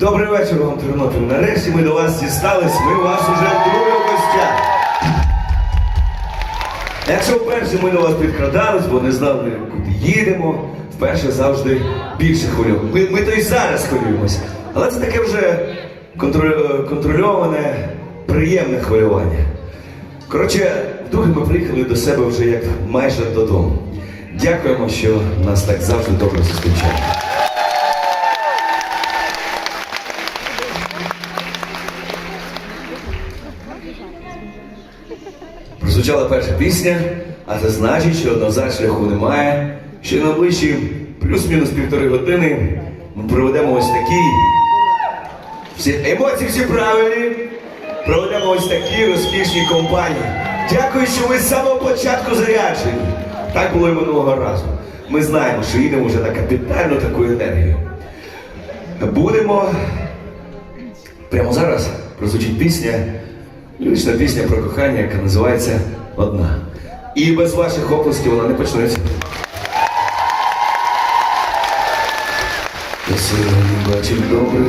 Добрий вечір вам, Тернопіль. Нарешті ми до вас дістались, ми у вас уже вдруге в гостях. Якщо вперше ми до вас підкрадались, бо не знали, куди їдемо, вперше завжди більше хвилюємо. Ми, ми то й зараз хвилюємося. Але це таке вже контро- контрольоване, приємне хвилювання. Коротше, вдруге ми приїхали до себе вже як майже додому. Дякуємо, що нас так завжди добре зустрічають. Прозвучала перша пісня, а це значить, що назад шляху немає. Ще на ближчі плюс-мінус півтори години ми проведемо ось такий. Всі емоції всі правильні. Проведемо ось такі розкішні компанії. Дякую, що ви з самого початку заряджені. Так було і минулого разу. Ми знаємо, що їдемо вже на капітальну таку енергію. Будемо Прямо зараз прозвучить пісня, лірична пісня про кохання, яка називається Одна. І без ваших оплесків вона не почнеться. Я сьогодні бачив добре.